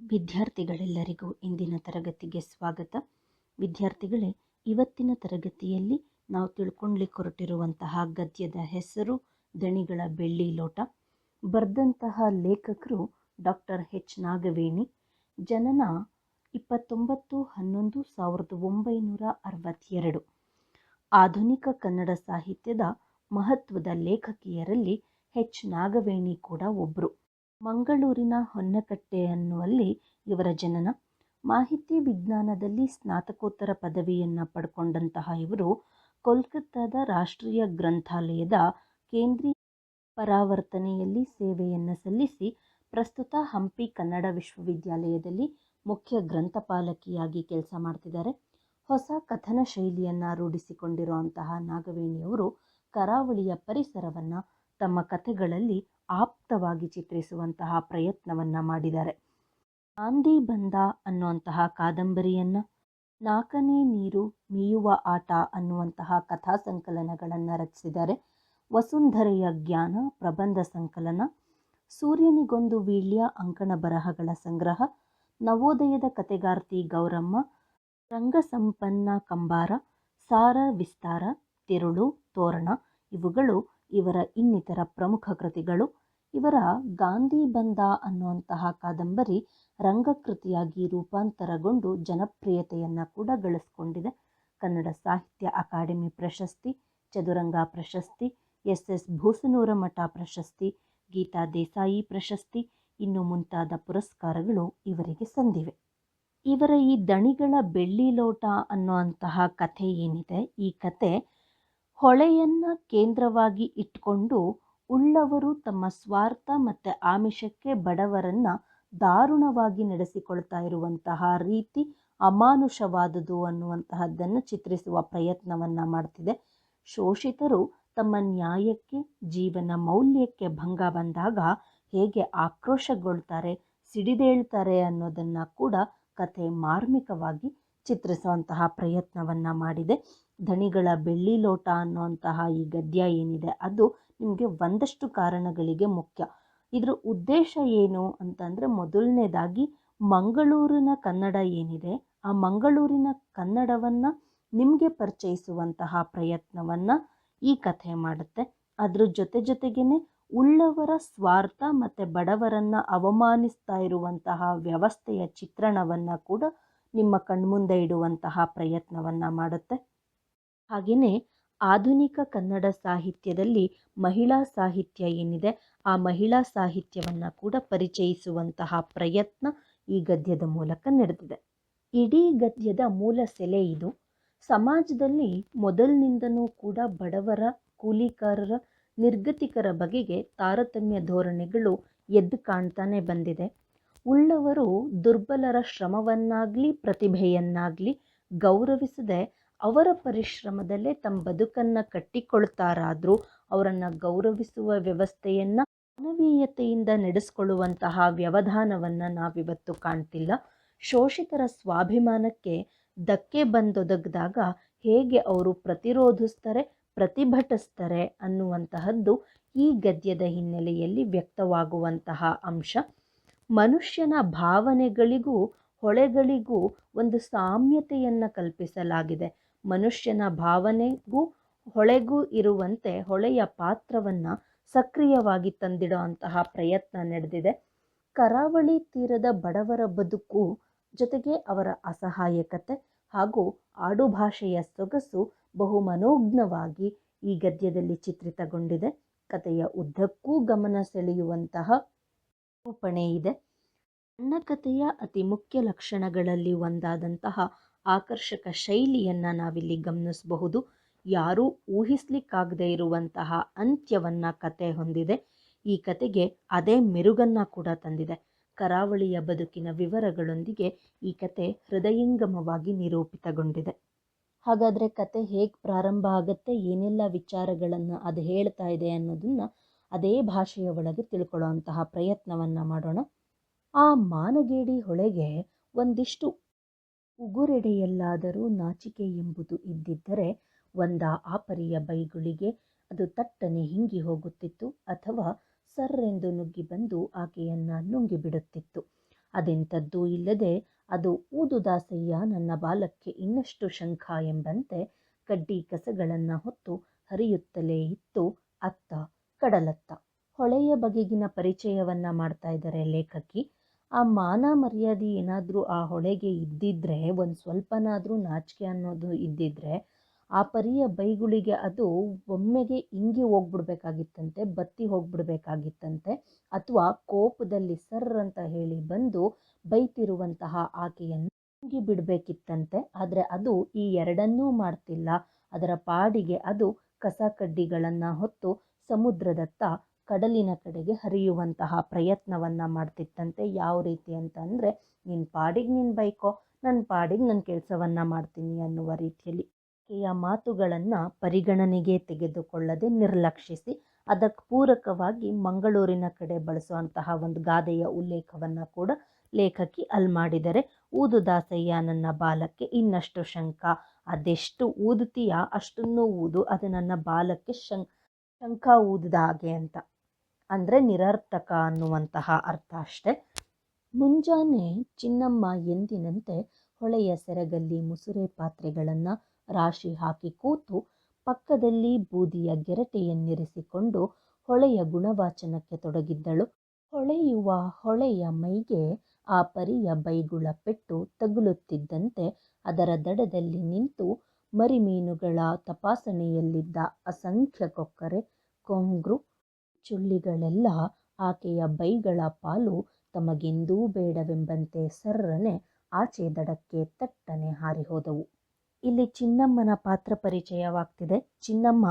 ವಿದ್ಯಾರ್ಥಿಗಳೆಲ್ಲರಿಗೂ ಇಂದಿನ ತರಗತಿಗೆ ಸ್ವಾಗತ. ವಿದ್ಯಾರ್ಥಿಗಳೇ, ಇವತ್ತಿನ ತರಗತಿಯಲ್ಲಿ ನಾವು ತಿಳ್ಕೊಳ್ಳಿಕ್ಕೆ ಹೊರಟಿರುವಂತಹ ಗದ್ಯದ ಹೆಸರು ದಣಿಗಳ ಬೆಳ್ಳಿ ಲೋಟ. ಬರೆದಂತಹ ಲೇಖಕರು ಡಾಕ್ಟರ್ ಎಚ್. ನಾಗವೇಣಿ. ಜನನ ಇಪ್ಪತ್ತೊಂಬತ್ತು ಹನ್ನೊಂದು ಸಾವಿರದ ಒಂಬೈನೂರ ಅರವತ್ತೆರಡು. ಆಧುನಿಕ ಕನ್ನಡ ಸಾಹಿತ್ಯದ ಮಹತ್ವದ ಲೇಖಕಿಯರಲ್ಲಿ ಹೆಚ್ ನಾಗವೇಣಿ ಕೂಡ ಒಬ್ಬರು ಮಂಗಳೂರಿನ ಹೊನ್ನಕಟ್ಟೆ ಅನ್ನುವಲ್ಲಿ ಇವರ ಜನನ. ಮಾಹಿತಿ ವಿಜ್ಞಾನದಲ್ಲಿ ಸ್ನಾತಕೋತ್ತರ ಪದವಿಯನ್ನು ಪಡ್ಕೊಂಡಂತಹ ಇವರು ಕೋಲ್ಕತ್ತಾದ ರಾಷ್ಟ್ರೀಯ ಗ್ರಂಥಾಲಯದ ಕೇಂದ್ರೀಯ ಪರಾವರ್ತನೆಯಲ್ಲಿ ಸೇವೆಯನ್ನು ಸಲ್ಲಿಸಿ ಪ್ರಸ್ತುತ ಹಂಪಿ ಕನ್ನಡ ವಿಶ್ವವಿದ್ಯಾಲಯದಲ್ಲಿ ಮುಖ್ಯ ಗ್ರಂಥಪಾಲಕಿಯಾಗಿ ಕೆಲಸ ಮಾಡ್ತಿದ್ದಾರೆ. ಹೊಸ ಕಥನ ಶೈಲಿಯನ್ನು ರೂಢಿಸಿಕೊಂಡಿರುವಂತಹ ನಾಗವೇಣಿಯವರು ಕರಾವಳಿಯ ಪರಿಸರವನ್ನು ತಮ್ಮ ಕಥೆಗಳಲ್ಲಿ ಆಪ್ತವಾಗಿ ಚಿತ್ರಿಸುವಂತಹ ಪ್ರಯತ್ನವನ್ನು ಮಾಡಿದ್ದಾರೆ. ಗಾಂಧಿ ಬಂದ ಅನ್ನುವಂತಹ ಕಾದಂಬರಿಯನ್ನು ನಾಲ್ಕನೇ ನೀರು ಮೀಯುವ ಆಟ ಅನ್ನುವಂತಹ ಕಥಾ ಸಂಕಲನಗಳನ್ನು ರಚಿಸಿದ್ದಾರೆ. ವಸುಂಧರೆಯ ಜ್ಞಾನ, ಪ್ರಬಂಧ ಸಂಕಲನ, ಸೂರ್ಯನಿಗೊಂದು ವೀಳ್ಯ, ಅಂಕಣ ಬರಹಗಳ ಸಂಗ್ರಹ, ನವೋದಯದ ಕತೆಗಾರ್ತಿ ಗೌರಮ್ಮ, ರಂಗಸಂಪನ್ನ ಕಂಬಾರ, ಸಾರ, ವಿಸ್ತಾರ, ತಿರುಳು, ತೋರಣ ಇವುಗಳು ಇವರ ಇನ್ನಿತರ ಪ್ರಮುಖ ಕೃತಿಗಳು. ಇವರ ಗಾಂಧಿ ಬಂದ ಅನ್ನುವಂತಹ ಕಾದಂಬರಿ ರಂಗಕೃತಿಯಾಗಿ ರೂಪಾಂತರಗೊಂಡು ಜನಪ್ರಿಯತೆಯನ್ನು ಕೂಡ ಗಳಿಸ್ಕೊಂಡಿದೆ. ಕನ್ನಡ ಸಾಹಿತ್ಯ ಅಕಾಡೆಮಿ ಪ್ರಶಸ್ತಿ, ಚದುರಂಗ ಪ್ರಶಸ್ತಿ ಎಸ್ ಎಸ್ ಭೂಸನೂರ ಮಠ ಪ್ರಶಸ್ತಿ, ಗೀತಾ ದೇಸಾಯಿ ಪ್ರಶಸ್ತಿ, ಇನ್ನು ಮುಂತಾದ ಪುರಸ್ಕಾರಗಳು ಇವರಿಗೆ ಸಂದಿವೆ. ಇವರ ಈ ದಣಿಗಳ ಬೆಳ್ಳಿ ಲೋಟ ಅನ್ನುವಂತಹ ಕಥೆ ಏನಿದೆ? ಈ ಕತೆ ಹೊಳೆಯನ್ನು ಕೇಂದ್ರವಾಗಿ ಇಟ್ಕೊಂಡು ಉಳ್ಳವರು ತಮ್ಮ ಸ್ವಾರ್ಥ ಮತ್ತು ಆಮಿಷಕ್ಕೆ ಬಡವರನ್ನು ದಾರುಣವಾಗಿ ನಡೆಸಿಕೊಳ್ತಾ ಇರುವಂತಹ ರೀತಿ ಅಮಾನುಷವಾದುದು ಅನ್ನುವಂತಹದ್ದನ್ನು ಚಿತ್ರಿಸುವ ಪ್ರಯತ್ನವನ್ನು ಮಾಡ್ತಿದೆ. ಶೋಷಿತರು ತಮ್ಮ ನ್ಯಾಯಕ್ಕೆ, ಜೀವನ ಮೌಲ್ಯಕ್ಕೆ ಭಂಗ ಬಂದಾಗ ಹೇಗೆ ಆಕ್ರೋಶಗೊಳ್ತಾರೆ, ಸಿಡಿದೇಳ್ತಾರೆ ಅನ್ನೋದನ್ನು ಕೂಡ ಕಥೆ ಮಾರ್ಮಿಕವಾಗಿ ಚಿತ್ರಿಸುವಂತಹ ಪ್ರಯತ್ನವನ್ನು ಮಾಡಿದೆ. ಧಣಿಗಳ ಬೆಳ್ಳಿ ಲೋಟ ಅನ್ನುವಂತಹ ಈ ಗದ್ಯ ಏನಿದೆ, ಅದು ನಿಮಗೆ ಒಂದಷ್ಟು ಕಾರಣಗಳಿಗೆ ಮುಖ್ಯ. ಇದರ ಉದ್ದೇಶ ಏನು ಅಂತಂದರೆ ಮೊದಲನೇದಾಗಿ ಮಂಗಳೂರಿನ ಕನ್ನಡ ಏನಿದೆ, ಆ ಮಂಗಳೂರಿನ ಕನ್ನಡವನ್ನು ನಿಮಗೆ ಪರಿಚಯಿಸುವಂತಹ ಪ್ರಯತ್ನವನ್ನು ಈ ಕಥೆ ಮಾಡುತ್ತೆ. ಅದ್ರ ಜೊತೆ ಜೊತೆಗೇನೆ ಉಳ್ಳವರ ಸ್ವಾರ್ಥ ಮತ್ತು ಬಡವರನ್ನು ಅವಮಾನಿಸ್ತಾ ಇರುವಂತಹ ವ್ಯವಸ್ಥೆಯ ಚಿತ್ರಣವನ್ನು ಕೂಡ ನಿಮ್ಮ ಕಣ್ಮುಂದೆ ಇಡುವಂತಹ ಪ್ರಯತ್ನವನ್ನು ಮಾಡುತ್ತೆ. ಹಾಗೆಯೇ ಆಧುನಿಕ ಕನ್ನಡ ಸಾಹಿತ್ಯದಲ್ಲಿ ಮಹಿಳಾ ಸಾಹಿತ್ಯ ಏನಿದೆ, ಆ ಮಹಿಳಾ ಸಾಹಿತ್ಯವನ್ನು ಕೂಡ ಪರಿಚಯಿಸುವಂತಹ ಪ್ರಯತ್ನ ಈ ಗದ್ಯದ ಮೂಲಕ ನಡೆದಿದೆ. ಇಡೀ ಗದ್ಯದ ಮೂಲ ಸೆಲೆ ಇದು. ಸಮಾಜದಲ್ಲಿ ಮೊದಲಿನಿಂದನೂ ಕೂಡ ಬಡವರ, ಕೂಲಿಕಾರರ, ನಿರ್ಗತಿಕರ ಬಗೆಗೆ ತಾರತಮ್ಯ ಧೋರಣೆಗಳು ಎದ್ದು ಕಾಣ್ತಾನೆ ಬಂದಿದೆ. ಉಳ್ಳವರು ದುರ್ಬಲರ ಶ್ರಮವನ್ನಾಗಲಿ, ಪ್ರತಿಭೆಯನ್ನಾಗಲಿ ಗೌರವಿಸದೆ ಅವರ ಪರಿಶ್ರಮದಲ್ಲೇ ತಮ್ಮ ಬದುಕನ್ನು ಕಟ್ಟಿಕೊಳ್ತಾರಾದರೂ ಅವರನ್ನು ಗೌರವಿಸುವ ವ್ಯವಸ್ಥೆಯನ್ನು ಮಾನವೀಯತೆಯಿಂದ ನಡೆಸ್ಕೊಳ್ಳುವಂತಹ ವ್ಯವಧಾನವನ್ನು ನಾವಿವತ್ತು ಕಾಣ್ತಿಲ್ಲ. ಶೋಷಿತರ ಸ್ವಾಭಿಮಾನಕ್ಕೆ ಧಕ್ಕೆ ಬಂದೊದಗಿದಾಗ ಹೇಗೆ ಅವರು ಪ್ರತಿರೋಧಿಸ್ತಾರೆ, ಪ್ರತಿಭಟಿಸ್ತಾರೆ ಅನ್ನುವಂತಹದ್ದು ಈ ಗದ್ಯದ ಹಿನ್ನೆಲೆಯಲ್ಲಿ ವ್ಯಕ್ತವಾಗುವಂತಹ ಅಂಶ. ಮನುಷ್ಯನ ಭಾವನೆಗಳಿಗೂ ಹೊಳೆಗಳಿಗೂ ಒಂದು ಸಾಮ್ಯತೆಯನ್ನು ಕಲ್ಪಿಸಲಾಗಿದೆ. ಮನುಷ್ಯನ ಭಾವನೆಗೂ ಹೊಳೆಗೂ ಇರುವಂತೆ ಹೊಳೆಯ ಪಾತ್ರವನ್ನು ಸಕ್ರಿಯವಾಗಿ ತಂದಿಡೋ ಅಂತಹ ಪ್ರಯತ್ನ ನಡೆದಿದೆ. ಕರಾವಳಿ ತೀರದ ಬಡವರ ಬದುಕು ಜೊತೆಗೆ ಅವರ ಅಸಹಾಯಕತೆ ಹಾಗೂ ಆಡುಭಾಷೆಯ ಸೊಗಸು ಬಹು ಮನೋಜ್ಞವಾಗಿ ಈ ಗದ್ಯದಲ್ಲಿ ಚಿತ್ರಿತಗೊಂಡಿದೆ. ಕಥೆಯ ಉದ್ದಕ್ಕೂ ಗಮನ ಸೆಳೆಯುವಂತಹ ರೂಪಣೆ ಇದೆ. ಸಣ್ಣ ಕಥೆಯ ಅತಿ ಮುಖ್ಯ ಲಕ್ಷಣಗಳಲ್ಲಿ ಒಂದಾದಂತಹ ಆಕರ್ಷಕ ಶೈಲಿಯನ್ನು ನಾವಿಲ್ಲಿ ಗಮನಿಸಬಹುದು. ಯಾರೂ ಊಹಿಸ್ಲಿಕ್ಕಾಗದೇ ಇರುವಂತಹ ಅಂತ್ಯವನ್ನು ಕತೆ ಹೊಂದಿದೆ. ಈ ಕತೆಗೆ ಅದೇ ಮೆರುಗನ್ನು ಕೂಡ ತಂದಿದೆ. ಕರಾವಳಿಯ ಬದುಕಿನ ವಿವರಗಳೊಂದಿಗೆ ಈ ಕತೆ ಹೃದಯಂಗಮವಾಗಿ ನಿರೂಪಿತಗೊಂಡಿದೆ. ಹಾಗಾದರೆ ಕತೆ ಹೇಗೆ ಪ್ರಾರಂಭ ಆಗುತ್ತೆ, ಏನೆಲ್ಲ ವಿಚಾರಗಳನ್ನು ಅದು ಹೇಳ್ತಾ ಇದೆ ಅನ್ನೋದನ್ನು ಅದೇ ಭಾಷೆಯ ಒಳಗೆ ತಿಳ್ಕೊಳ್ಳುವಂತಹ ಪ್ರಯತ್ನವನ್ನು ಮಾಡೋಣ. ಆ ಮಾನಗೇಡಿ ಹೊಳೆಗೆ ಒಂದಿಷ್ಟು ಉಗುರೆಡೆಯಲ್ಲಾದರೂ ನಾಚಿಕೆ ಎಂಬುದು ಇದ್ದಿದ್ದರೆ ಒಂದ ಆಪರಿಯ ಬೈಗುಳಿಗೆ ಅದು ತಟ್ಟನೆ ಹಿಂಗಿ ಹೋಗುತ್ತಿತ್ತು ಅಥವಾ ಸರ್ರೆಂದು ನುಗ್ಗಿ ಬಂದು ಆಕೆಯನ್ನ ನುಂಗಿಬಿಡುತ್ತಿತ್ತು ಅದೆಂಥದ್ದೂ ಇಲ್ಲದೆ ಅದು ಊದುದಾಸಯ್ಯ ನನ್ನ ಬಾಲಕ್ಕೆ ಇನ್ನಷ್ಟು ಶಂಖ ಎಂಬಂತೆ ಕಡ್ಡಿ ಕಸಗಳನ್ನು ಹೊತ್ತು ಹರಿಯುತ್ತಲೇ ಇತ್ತು, ಅತ್ತ ಕಡಲತ್ತ. ಹೊಳೆಯ ಬಗೆಗಿನ ಪರಿಚಯವನ್ನ ಮಾಡ್ತಾ ಇದ್ದಾರೆ ಲೇಖಕಿ. ಆ ಮಾನ ಮರ್ಯಾದೆ ಏನಾದರೂ ಆ ಹೊಳೆಗೆ ಇದ್ದಿದ್ದರೆ ಒಂದು ಸ್ವಲ್ಪನಾದರೂ ನಾಚಿಕೆ ಅನ್ನೋದು ಇದ್ದಿದ್ದರೆ ಆ ಪರಿಯ ಬೈಗುಳಿಗೆ ಅದು ಒಮ್ಮೆಗೆ ಇಂಗಿ ಹೋಗ್ಬಿಡ್ಬೇಕಾಗಿತ್ತಂತೆ, ಬತ್ತಿ ಹೋಗ್ಬಿಡ್ಬೇಕಾಗಿತ್ತಂತೆ, ಅಥವಾ ಕೋಪದಲ್ಲಿ ಸರ್ ಅಂತ ಹೇಳಿ ಬಂದು ಬೈತಿರುವಂತಹ ಆಕೆಯನ್ನು ಇಂಗಿ ಬಿಡಬೇಕಿತ್ತಂತೆ, ಆದರೆ ಅದು ಈ ಎರಡನ್ನೂ ಮಾಡ್ತಿಲ್ಲ. ಅದರ ಪಾಡಿಗೆ ಅದು ಕಸ ಕಡ್ಡಿಗಳನ್ನು ಹೊತ್ತು ಸಮುದ್ರದತ್ತ ಕಡಲಿನ ಕಡೆಗೆ ಹರಿಯುವಂತಹ ಪ್ರಯತ್ನವನ್ನು ಮಾಡ್ತಿತ್ತಂತೆ. ಯಾವ ರೀತಿ ಅಂತ ಅಂದರೆ ನಿನ್ನ ಪಾಡಿಗೆ ನೀನು ಬೈಕೋ ನನ್ನ ಪಾಡಿಗೆ ನನ್ನ ಕೆಲಸವನ್ನು ಮಾಡ್ತೀನಿ ಅನ್ನುವ ರೀತಿಯಲ್ಲಿ ಆಕೆಯ ಮಾತುಗಳನ್ನು ಪರಿಗಣನೆಗೆ ತೆಗೆದುಕೊಳ್ಳದೆ ನಿರ್ಲಕ್ಷಿಸಿ ಅದಕ್ಕೆ ಪೂರಕವಾಗಿ ಮಂಗಳೂರಿನ ಕಡೆ ಬಳಸುವಂತಹ ಒಂದು ಗಾದೆಯ ಉಲ್ಲೇಖವನ್ನು ಕೂಡ ಲೇಖಕಿ ಅಲ್ಲಿ ಮಾಡಿದರೆ, ಊದು ದಾಸಯ್ಯ ನನ್ನ ಬಾಲಕ್ಕೆ ಇನ್ನಷ್ಟು ಶಂಕ, ಅದೆಷ್ಟು ಊದುತ್ತೀಯ, ಅಷ್ಟನ್ನು ಊದು, ಅದು ನನ್ನ ಬಾಲಕ್ಕೆ ಶಂ, ಶಂಕ ಊದಿದ ಹಾಗೆ ಅಂತ. ಅಂದರೆ ನಿರರ್ಥಕ ಅನ್ನುವಂತಹ ಅರ್ಥ ಅಷ್ಟೆ. ಮುಂಜಾನೆ ಚಿನ್ನಮ್ಮ ಎಂದಿನಂತೆ ಹೊಳೆಯ ಸೆರಗಲ್ಲಿ ಮುಸುರೆ ಪಾತ್ರೆಗಳನ್ನು ರಾಶಿ ಹಾಕಿ ಕೂತು ಪಕ್ಕದಲ್ಲಿ ಬೂದಿಯ ಗೆರಟೆಯನ್ನಿರಿಸಿಕೊಂಡು ಹೊಳೆಯ ಗುಣವಾಚನಕ್ಕೆ ತೊಡಗಿದ್ದಳು. ಹೊಳೆಯುವ ಹೊಳೆಯ ಮೈಗೆ ಆ ಪರಿಯ ಬೈಗುಳ ಪೆಟ್ಟು ತಗುಲುತ್ತಿದ್ದಂತೆ ಅದರ ದಡದಲ್ಲಿ ನಿಂತು ಮರಿಮೀನುಗಳ ತಪಾಸಣೆಯಲ್ಲಿದ್ದ ಅಸಂಖ್ಯ ಕೊಕ್ಕರೆ, ಕೊಂಗ್ರು ಚುಳ್ಳಿಗಳೆಲ್ಲ ಆಕೆಯ ಬೈಗಳ ಪಾಲು ತಮಗೆಂದೂ ಬೇಡವೆಂಬಂತೆ ಸರ್ರನೆ ಆಚೆ ದಡಕ್ಕೆ ತಟ್ಟನೆ ಹಾರಿಹೋದವು. ಇಲ್ಲಿ ಚಿನ್ನಮ್ಮನ ಪಾತ್ರ ಪರಿಚಯವಾಗ್ತಿದೆ. ಚಿನ್ನಮ್ಮ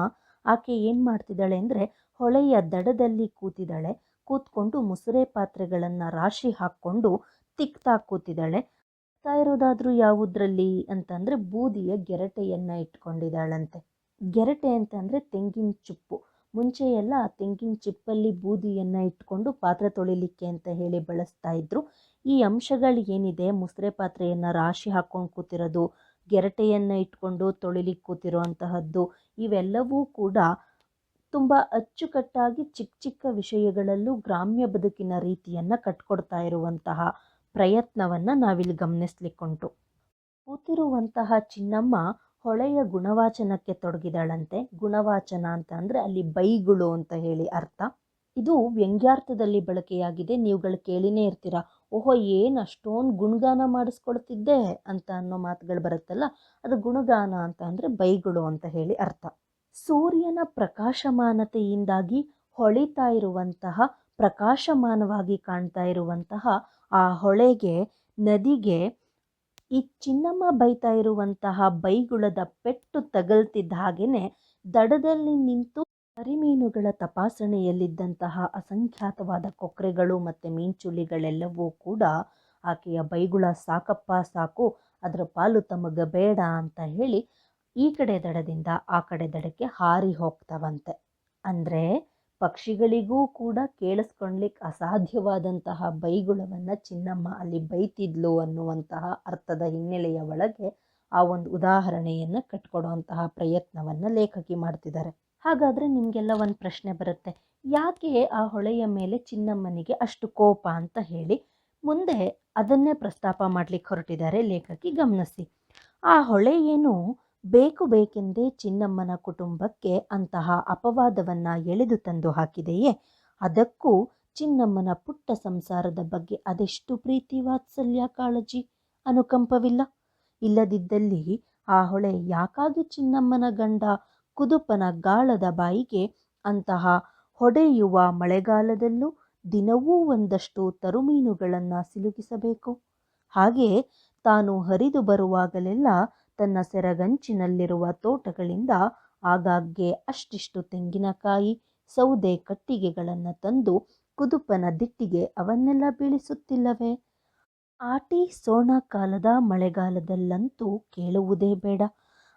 ಆಕೆ ಏನು ಮಾಡ್ತಿದ್ದಾಳೆ ಅಂದರೆ ಹೊಳೆಯ ದಡದಲ್ಲಿ ಕೂತಿದ್ದಾಳೆ. ಕೂತ್ಕೊಂಡು ಮುಸುರೆ ಪಾತ್ರೆಗಳನ್ನು ರಾಶಿ ಹಾಕ್ಕೊಂಡು ತಿಕ್ತಾ ಕೂತಿದ್ದಾಳೆ. ತಿಕ್ತಾ ಇರೋದಾದ್ರೂ ಯಾವುದರಲ್ಲಿ ಅಂತಂದರೆ ಬೂದಿಯ ಗೆರಟೆಯನ್ನು ಇಟ್ಕೊಂಡಿದ್ದಾಳಂತೆ. ಗೆರಟೆ ಅಂತಂದರೆ ತೆಂಗಿನ ಚಿಪ್ಪು. ಮುಂಚೆ ಎಲ್ಲ ತೆಂಗಿನ ಚಿಪ್ಪಲ್ಲಿ ಬೂದಿಯನ್ನು ಇಟ್ಕೊಂಡು ಪಾತ್ರೆ ತೊಳಿಲಿಕ್ಕೆ ಅಂತ ಹೇಳಿ ಬಳಸ್ತಾ ಇದ್ರು. ಈ ಅಂಶಗಳು ಏನಿದೆ? ಮುಸ್ರೆ ಪಾತ್ರೆಯನ್ನು ರಾಶಿ ಹಾಕೊಂಡು ಕೂತಿರೋದು, ಗೆರಟೆಯನ್ನು ಇಟ್ಕೊಂಡು ತೊಳಿಲಿಕ್ಕೆ ಕೂತಿರೋ ಅಂತಹದ್ದು ಇವೆಲ್ಲವೂ ಕೂಡ ತುಂಬ ಅಚ್ಚುಕಟ್ಟಾಗಿ ಚಿಕ್ಕ ಚಿಕ್ಕ ವಿಷಯಗಳಲ್ಲೂ ಗ್ರಾಮ್ಯ ಬದುಕಿನ ರೀತಿಯನ್ನು ಕಟ್ಕೊಡ್ತಾ ಇರುವಂತಹ ಪ್ರಯತ್ನವನ್ನು ನಾವಿಲ್ಲಿ ಗಮನಿಸ್ಲಿಕ್ಕುಂಟು ಕೂತಿರುವಂತಹ ಚಿನ್ನಮ್ಮ ಹೊಳೆಯ ಗುಣವಾಚನಕ್ಕೆ ತೊಡಗಿದಾಳಂತೆ, ಗುಣವಾಚನ ಅಂತ ಅಂದರೆ ಅಲ್ಲಿ ಬೈಗುಳು ಅಂತ ಹೇಳಿ ಅರ್ಥ. ಇದು ವ್ಯಂಗ್ಯಾರ್ಥದಲ್ಲಿ ಬಳಕೆಯಾಗಿದೆ, ನೀವುಗಳು ಕೇಳಿನೇ ಇರ್ತೀರ, ಓಹೋ ಏನು ಅಷ್ಟೊಂದು ಗುಣಗಾನ ಮಾಡಿಸ್ಕೊಳ್ತಿದ್ದೆ ಅಂತ ಅನ್ನೋ ಮಾತುಗಳು ಬರುತ್ತಲ್ಲ, ಅದು ಗುಣಗಾನ ಅಂತ ಅಂದರೆ ಬೈಗುಳು ಅಂತ ಹೇಳಿ ಅರ್ಥ. ಸೂರ್ಯನ ಪ್ರಕಾಶಮಾನತೆಯಿಂದಾಗಿ ಹೊಳಿತಾ ಇರುವಂತಹ, ಪ್ರಕಾಶಮಾನವಾಗಿ ಕಾಣ್ತಾ ಇರುವಂತಹ ಆ ಹೊಳೆಗೆ, ನದಿಗೆ ಈ ಚಿನ್ನಮ್ಮ ಬೈತಾ ಇರುವಂತಹ ಬೈಗುಳದ ಪೆಟ್ಟು ತಗಲ್ತಿದ್ದ ಹಾಗೆಯೇ ದಡದಲ್ಲಿ ನಿಂತು ಕರಿಮೀನುಗಳ ತಪಾಸಣೆಯಲ್ಲಿದ್ದಂತಹ ಅಸಂಖ್ಯಾತವಾದ ಕೊಕ್ರೆಗಳು ಮತ್ತು ಮೀನ್ಚುಳ್ಳಿಗಳೆಲ್ಲವೂ ಕೂಡ ಆಕೆಯ ಬೈಗುಳ ಸಾಕಪ್ಪ ಸಾಕು, ಅದರ ಪಾಲು ತಮಗ ಬೇಡ ಅಂತ ಹೇಳಿ ಈ ಕಡೆ ದಡದಿಂದ ಆ ಕಡೆ ದಡಕ್ಕೆ ಹಾರಿ ಹೋಗ್ತವಂತೆ. ಅಂದರೆ ಪಕ್ಷಿಗಳಿಗೂ ಕೂಡ ಕೇಳಿಸ್ಕೊಳ್ಲಿಕ್ಕೆ ಅಸಾಧ್ಯವಾದಂತಹ ಬೈಗುಳವನ್ನು ಚಿನ್ನಮ್ಮ ಅಲ್ಲಿ ಬೈತಿದ್ಲು ಅನ್ನುವಂತಹ ಅರ್ಥದ ಹಿನ್ನೆಲೆಯ ಒಳಗೆ ಆ ಒಂದು ಉದಾಹರಣೆಯನ್ನು ಕಟ್ಕೊಡುವಂತಹ ಪ್ರಯತ್ನವನ್ನು ಲೇಖಕಿ ಮಾಡ್ತಿದ್ದಾರೆ. ಹಾಗಾದರೆ ನಿಮಗೆಲ್ಲ ಒಂದು ಪ್ರಶ್ನೆ ಬರುತ್ತೆ. ಯಾಕೆ ಆ ಹೊಳೆಯ ಮೇಲೆ ಚಿನ್ನಮ್ಮನಿಗೆ ಅಷ್ಟು ಕೋಪ ಅಂತ ಹೇಳಿ ಮುಂದೆ ಅದನ್ನೇ ಪ್ರಸ್ತಾಪ ಮಾಡಲಿಕ್ಕೆ ಹೊರಟಿದ್ದಾರೆ ಲೇಖಕಿ ಗಮನಿಸಿ. ಆ ಹೊಳೆ ಏನು ಬೇಕು ಬೇಕೆಂದೇ ಚಿನ್ನಮ್ಮನ ಕುಟುಂಬಕ್ಕೆ ಅಂತಹ ಅಪವಾದವನ್ನು ಎಳೆದು ತಂದು ಹಾಕಿದೆಯೇ? ಅದಕ್ಕೂ ಚಿನ್ನಮ್ಮನ ಪುಟ್ಟ ಸಂಸಾರದ ಬಗ್ಗೆ ಅದೆಷ್ಟು ಪ್ರೀತಿ ವಾತ್ಸಲ್ಯ ಕಾಳಜಿ? ಅನುಕಂಪವಿಲ್ಲ. ಇಲ್ಲದಿದ್ದಲ್ಲಿ ಆ ಹೊಳೆ ಯಾಕಾಗಿ ಚಿನ್ನಮ್ಮನ ಗಂಡ ಕುದುಪನ ಗಾಳದ ಬಾಯಿಗೆ ಅಂತಹ ಹೊಡೆಯುವ ಮಳೆಗಾಲದಲ್ಲೂ ದಿನವೂ ಒಂದಷ್ಟು ತರುಮೀನುಗಳನ್ನು ಸಿಲುಕಿಸಬೇಕು? ಹಾಗೆ ತಾನು ಹರಿದು ಬರುವಾಗಲೆಲ್ಲ ತನ್ನ ಸೆರಗಂಚಿನಲ್ಲಿರುವ ತೋಟಗಳಿಂದ ಆಗಾಗ್ಗೆ ಅಷ್ಟಿಷ್ಟು ತೆಂಗಿನಕಾಯಿ, ಸೌದೆ ಕಟ್ಟಿಗೆಗಳನ್ನು ತಂದು ಕುದುಪನ ದಿಟ್ಟಿಗೆ ಅವನ್ನೆಲ್ಲ ಬೀಳಿಸುತ್ತಿಲ್ಲವೇ? ಆಟಿ ಸೋಣ ಕಾಲದ ಮಳೆಗಾಲದಲ್ಲಂತೂ ಕೇಳುವುದೇ ಬೇಡ.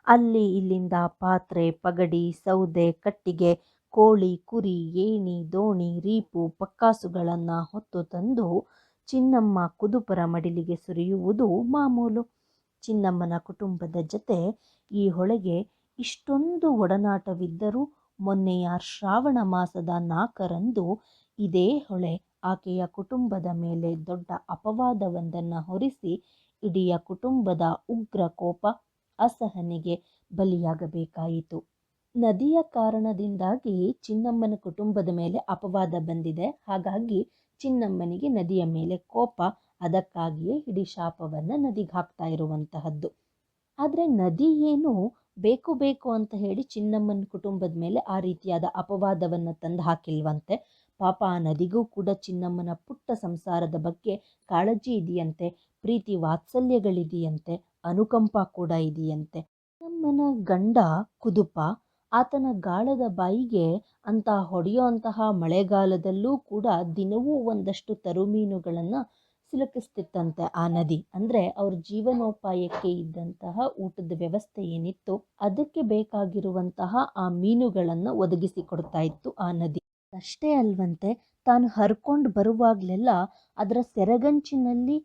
ಅಲ್ಲಿ ಇಲ್ಲಿಂದ ಪಾತ್ರೆ, ಪಗಡಿ, ಸೌದೆ, ಕಟ್ಟಿಗೆ, ಕೋಳಿ, ಕುರಿ, ಏಣಿ, ದೋಣಿ, ರೀಪು, ಪಕ್ಕಾಸುಗಳನ್ನು ಹೊತ್ತು ತಂದು ಚಿನ್ನಮ್ಮ ಕುದುಪರ ಮಡಿಲಿಗೆ ಸುರಿಯುವುದು ಮಾಮೂಲು. ಚಿನ್ನಮ್ಮನ ಕುಟುಂಬದ ಜತೆ ಈ ಹೊಳೆಗೆ ಇಷ್ಟೊಂದು ಒಡನಾಟವಿದ್ದರೂ ಮೊನ್ನೆಯ ಶ್ರಾವಣ ಮಾಸದ ನಾಲ್ಕರಂದು ಇದೇ ಹೊಳೆ ಆಕೆಯ ಕುಟುಂಬದ ಮೇಲೆ ದೊಡ್ಡ ಅಪವಾದವೊಂದನ್ನು ಹೊರಿಸಿ ಇಡೀ ಕುಟುಂಬದ ಉಗ್ರ ಕೋಪ ಅಸಹನೆಗೆ ಬಲಿಯಾಗಬೇಕಾಯಿತು. ನದಿಯ ಕಾರಣದಿಂದಾಗಿ ಚಿನ್ನಮ್ಮನ ಕುಟುಂಬದ ಮೇಲೆ ಅಪವಾದ ಬಂದಿದೆ. ಹಾಗಾಗಿ ಚಿನ್ನಮ್ಮನಿಗೆ ನದಿಯ ಮೇಲೆ ಕೋಪ ಅದಕ್ಕಾಗಿಯೇ ಇಡೀ ಶಾಪವನ್ನು ನದಿಗೆ ಹಾಕ್ತಾ ಇರುವಂತಹದ್ದು. ಆದರೆ ನದಿ ಏನು ಬೇಕು ಬೇಕು ಅಂತ ಹೇಳಿ ಚಿನ್ನಮ್ಮನ ಕುಟುಂಬದ ಮೇಲೆ ಆ ರೀತಿಯಾದ ಅಪವಾದವನ್ನು ತಂದು ಹಾಕಿಲ್ವಂತೆ, ಪಾಪ ಆ ನದಿಗೂ ಕೂಡ ಚಿನ್ನಮ್ಮನ ಪುಟ್ಟ ಸಂಸಾರದ ಬಗ್ಗೆ ಕಾಳಜಿ ಇದೆಯಂತೆ, ಪ್ರೀತಿ ವಾತ್ಸಲ್ಯಗಳಿದೆಯಂತೆ, ಅನುಕಂಪ ಕೂಡ ಇದೆಯಂತೆ. ಚಿನ್ನಮ್ಮನ ಗಂಡ ಕುದುಪ, ಆತನ ಗಾಳದ ಬಾಯಿಗೆ ಅಂತ ಹೊಡೆಯುವಂತಹ ಮಳೆಗಾಲದಲ್ಲೂ ಕೂಡ ದಿನವೂ ಒಂದಷ್ಟು ತರುಮೀನುಗಳನ್ನು ಸಿಲುಕಿಸ್ತಿತ್ತಂತೆ ಆ ನದಿ. ಅಂದರೆ ಅವ್ರ ಜೀವನೋಪಾಯಕ್ಕೆ ಇದ್ದಂತಹ ಊಟದ ವ್ಯವಸ್ಥೆ ಏನಿತ್ತು ಅದಕ್ಕೆ ಬೇಕಾಗಿರುವಂತಹ ಆ ಮೀನುಗಳನ್ನು ಒದಗಿಸಿ ಕೊಡ್ತಾ ಇತ್ತು ಆ ನದಿ. ಅಷ್ಟೇ ಅಲ್ವಂತೆ ತಾನು ಹರ್ಕೊಂಡು ಬರುವಾಗಲೆಲ್ಲ ಅದರ ಸೆರಗಂಚಿನಲ್ಲಿ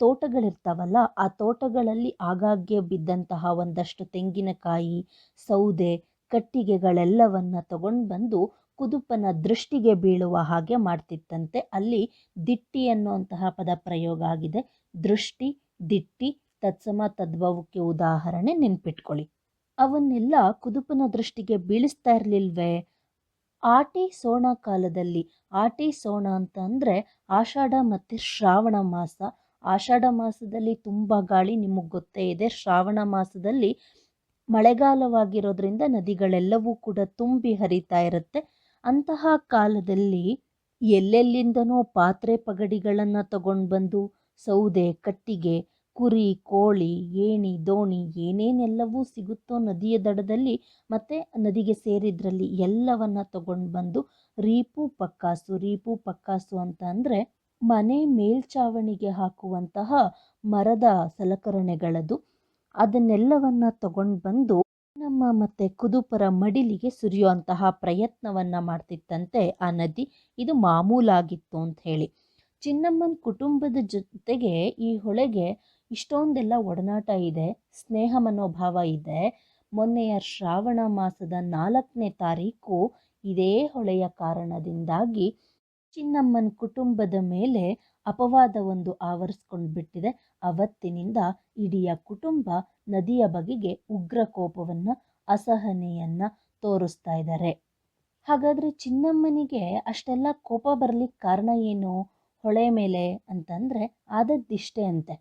ತೋಟಗಳಿರ್ತಾವಲ್ಲ, ಆ ತೋಟಗಳಲ್ಲಿ ಆಗಾಗ್ಗೆ ಬಿದ್ದಂತಹ ಒಂದಷ್ಟು ತೆಂಗಿನಕಾಯಿ, ಸೌದೆ, ಕಟ್ಟಿಗೆಗಳೆಲ್ಲವನ್ನ ತಗೊಂಡು ಬಂದು ಕುದುಪನ ದೃಷ್ಟಿಗೆ ಬೀಳುವ ಹಾಗೆ ಮಾಡ್ತಿತ್ತಂತೆ. ಅಲ್ಲಿ ದಿಟ್ಟಿ ಅನ್ನುವಂತಹ ಪದ ಪ್ರಯೋಗ ಆಗಿದೆ. ದೃಷ್ಟಿ, ದಿಟ್ಟಿ, ತತ್ಸಮ, ತದ್ಭವಕ್ಕೆ ಉದಾಹರಣೆ ನೆನ್ಪಿಟ್ಕೊಳ್ಳಿ. ಅವನ್ನೆಲ್ಲ ಕುದುಪನ ದೃಷ್ಟಿಗೆ ಬೀಳಿಸ್ತಾ ಇರಲಿಲ್ವೇ? ಆಟಿ ಸೋಣ ಕಾಲದಲ್ಲಿ, ಆಟಿ ಸೋಣ ಅಂತ ಅಂದರೆ ಆಷಾಢ ಮತ್ತು ಶ್ರಾವಣ ಮಾಸ. ಆಷಾಢ ಮಾಸದಲ್ಲಿ ತುಂಬ ಗಾಳಿ ನಿಮಗೆ ಗೊತ್ತೇ ಇದೆ. ಶ್ರಾವಣ ಮಾಸದಲ್ಲಿ ಮಳೆಗಾಲವಾಗಿರೋದ್ರಿಂದ ನದಿಗಳೆಲ್ಲವೂ ಕೂಡ ತುಂಬಿ ಹರಿತಾ ಇರುತ್ತೆ. ಅಂತಹ ಕಾಲದಲ್ಲಿ ಎಲ್ಲೆಲ್ಲಿಂದನೋ ಪಾತ್ರೆ ಪಗಡಿಗಳನ್ನು ತಗೊಂಡು ಬಂದು ಸೌದೆ, ಕಟ್ಟಿಗೆ, ಕುರಿ, ಕೋಳಿ, ಏಣಿ, ದೋಣಿ ಏನೇನೆಲ್ಲವೂ ಸಿಗುತ್ತೋ ನದಿಯ ದಡದಲ್ಲಿ ಮತ್ತು ನದಿಗೆ ಸೇರಿದ್ರಲ್ಲಿ ಎಲ್ಲವನ್ನ ತಗೊಂಡು ಬಂದು ರೀಪು ಪಕ್ಕಾಸು ರೀಪು ಪಕ್ಕಾಸು ಅಂತ ಅಂದರೆ ಮನೆ ಮೇಲ್ಛಾವಣಿಗೆ ಹಾಕುವಂತಹ ಮರದ ಸಲಕರಣೆಗಳದು. ಅದನ್ನೆಲ್ಲವನ್ನ ತಗೊಂಡು ಬಂದು ನಮ್ಮ ಮತ್ತೆ ಕುದುಪರ ಮಡಿಲಿಗೆ ಸುರಿಯುವಂತಹ ಪ್ರಯತ್ನವನ್ನ ಮಾಡ್ತಿತ್ತಂತೆ ಆ ನದಿ. ಇದು ಮಾಮೂಲಾಗಿತ್ತು ಅಂತ ಹೇಳಿ. ಚಿನ್ನಮ್ಮನ ಕುಟುಂಬದ ಜೊತೆಗೆ ಈ ಹೊಳೆಗೆ ಇಷ್ಟೊಂದೆಲ್ಲ ಒಡನಾಟ ಇದೆ, ಸ್ನೇಹ ಮನೋಭಾವ ಇದೆ. ಮೊನ್ನೆಯ ಶ್ರಾವಣ ಮಾಸದ ನಾಲ್ಕನೇ ತಾರೀಕು ಇದೇ ಹೊಳೆಯ ಕಾರಣದಿಂದಾಗಿ ಚಿನ್ನಮ್ಮನ ಕುಟುಂಬದ ಮೇಲೆ ಅಪವಾದ ಒಂದು ಆವರಿಸ್ಕೊಂಡು ಬಿಟ್ಟಿದೆ ಅವತ್ತಿನಿಂದ ಇಡೀ ಕುಟುಂಬ ನದಿಯ ಬಗೆಗೆ ಉಗ್ರ ಕೋಪವನ್ನು, ಅಸಹನೆಯನ್ನು ತೋರಿಸ್ತಾ ಇದ್ದಾರೆ. ಹಾಗಾದರೆ ಚಿನ್ನಮ್ಮನಿಗೆ ಅಷ್ಟೆಲ್ಲ ಕೋಪ ಬರಲಿಕ್ಕೆ ಕಾರಣ ಏನು? ಹೊಳೆ ಮೇಲೆ ಅಂತಂದರೆ ಆದದ್ದಿಷ್ಟೇ ಅಂತೆ.